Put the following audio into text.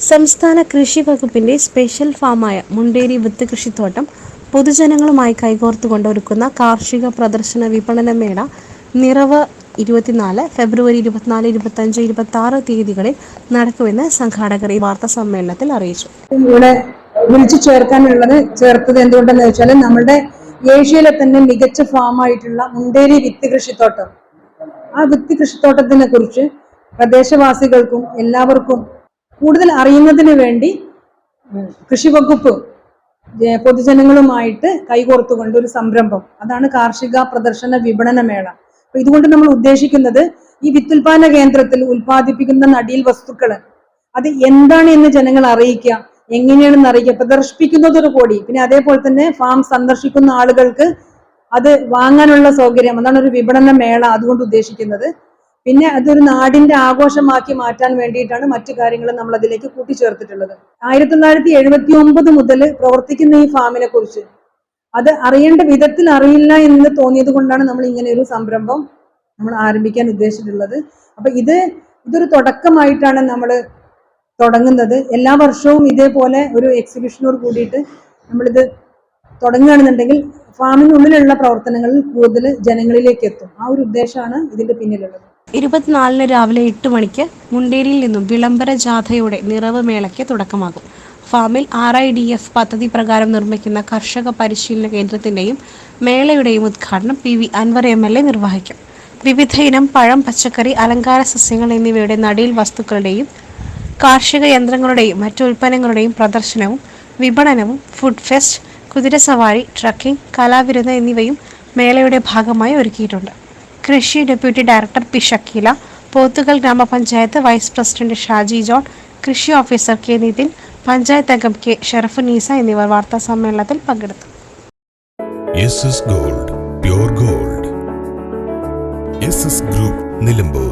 സംസ്ഥാന കൃഷി വകുപ്പിന്റെ സ്പെഷ്യൽ ഫാമായ മുണ്ടേരി വിത്ത് കൃഷിത്തോട്ടം പൊതുജനങ്ങളുമായി കൈകോർത്തുകൊണ്ട് ഒരുക്കുന്ന കാർഷിക പ്രദർശന വിപണന മേള നിറവ് ഇരുപത്തിനാല് ഫെബ്രുവരി ഇരുപത്തിനാല് ഇരുപത്തഞ്ച് ഇരുപത്തി ആറ് തീയതികളിൽ നടക്കുമെന്ന് സംഘാടകർ ഈ വാർത്താ സമ്മേളനത്തിൽ അറിയിച്ചു. ഇവിടെ വിളിച്ചു ചേർക്കാനുള്ളത് ചേർത്തത് എന്തുകൊണ്ടെന്ന് വെച്ചാൽ നമ്മുടെ ഏഷ്യയിലെ തന്നെ മികച്ച ഫാമായിട്ടുള്ള മുണ്ടേരി വിത്ത് കൃഷിത്തോട്ടം. ആ വിത്ത് കൃഷിത്തോട്ടത്തിനെ കുറിച്ച് പ്രദേശവാസികൾക്കും എല്ലാവർക്കും കൂടുതൽ അറിയുന്നതിന് വേണ്ടി കൃഷി വകുപ്പ് പൊതുജനങ്ങളുമായിട്ട് കൈകോർത്തുകൊണ്ട് ഒരു സംരംഭം. അതാണ് കാർഷിക പ്രദർശന വിപണന മേള. അപ്പൊ ഇതുകൊണ്ട് നമ്മൾ ഉദ്ദേശിക്കുന്നത് ഈ വിത്തുൽപാദന കേന്ദ്രത്തിൽ ഉൽപ്പാദിപ്പിക്കുന്ന നടീൽ വസ്തുക്കൾ അത് എന്താണ് എന്ന് ജനങ്ങൾ അറിയിക്കുക എങ്ങനെയാണെന്ന് അറിയിക്കുക പ്രദർശിപ്പിക്കുന്നതോടു കൂടി. പിന്നെ അതേപോലെ തന്നെ ഫാം സന്ദർശിക്കുന്ന ആളുകൾക്ക് അത് വാങ്ങാനുള്ള സൗകര്യം അതാണ് ഒരു വിപണന മേള അതുകൊണ്ട് ഉദ്ദേശിക്കുന്നത്. പിന്നെ അതൊരു നാടിന്റെ ആഘോഷമാക്കി മാറ്റാൻ വേണ്ടിയിട്ടാണ് മറ്റു കാര്യങ്ങൾ നമ്മൾ അതിലേക്ക് കൂട്ടിച്ചേർത്തിട്ടുള്ളത്. ആയിരത്തി തൊള്ളായിരത്തി എഴുപത്തി ഒമ്പത് മുതൽ പ്രവർത്തിക്കുന്ന ഈ ഫാമിനെ കുറിച്ച് അത് അറിയേണ്ട വിധത്തിൽ അറിയില്ല എന്ന് തോന്നിയത് കൊണ്ടാണ് നമ്മൾ ഇങ്ങനെ ഒരു സംരംഭം നമ്മൾ ആരംഭിക്കാൻ ഉദ്ദേശിച്ചിട്ടുള്ളത്. അപ്പൊ ഇത് ഇതൊരു തുടക്കമായിട്ടാണ് നമ്മൾ തുടങ്ങുന്നത്. എല്ലാ വർഷവും ഇതേപോലെ ഒരു എക്സിബിഷനോട് കൂടിയിട്ട് നമ്മളിത് തുടങ്ങുകയാണെന്നുണ്ടെങ്കിൽ ഫാമിനുള്ളിലുള്ള പ്രവർത്തനങ്ങളിൽ കൂടുതൽ ജനങ്ങളിലേക്ക് എത്തും. ആ ഒരു ഉദ്ദേശമാണ് ഇതിന്റെ പിന്നിലുള്ളത്. ഇരുപത്തിനാലിന് രാവിലെ എട്ട് മണിക്ക് മുണ്ടേരിയിൽ നിന്നും വിളംബര ജാഥയുടെ നിറവ് മേളയ്ക്ക് തുടക്കമാകും. ഫാമിൽ ആർ ഐ ഡി എഫ് പദ്ധതി പ്രകാരം നിർമ്മിക്കുന്ന കർഷക പരിശീലന കേന്ദ്രത്തിന്റെയും മേളയുടെയും ഉദ്ഘാടനം P V Anvar M L A നിർവഹിക്കും. വിവിധ ഇനം പഴം പച്ചക്കറി അലങ്കാര സസ്യങ്ങൾ എന്നിവയുടെ നടീൽ വസ്തുക്കളുടെയും കാർഷിക യന്ത്രങ്ങളുടെയും മറ്റു ഉൽപ്പന്നങ്ങളുടെയും പ്രദർശനവും വിപണനവും ഫുഡ് ഫെസ്റ്റ് കുതിരസവാരി ട്രക്കിംഗ് കലാവിരുന്ന് എന്നിവയും മേളയുടെ ഭാഗമായി ഒരുക്കിയിട്ടുണ്ട്. കൃഷി deputy director P Shakeela Pothukal ഗ്രാമപഞ്ചായത്ത് വൈസ് പ്രസിഡന്റ് ഷാജി ജോൺ കൃഷി ഓഫീസർ കെ നിതിൻ പഞ്ചായത്ത് അംഗം കെ ഷെറഫ് നീസ എന്നിവർ വാർത്താ സമ്മേളനത്തിൽ പങ്കെടുത്തു. Gold gold. ഗ്രൂപ്പ് നിലമ്പൂർ.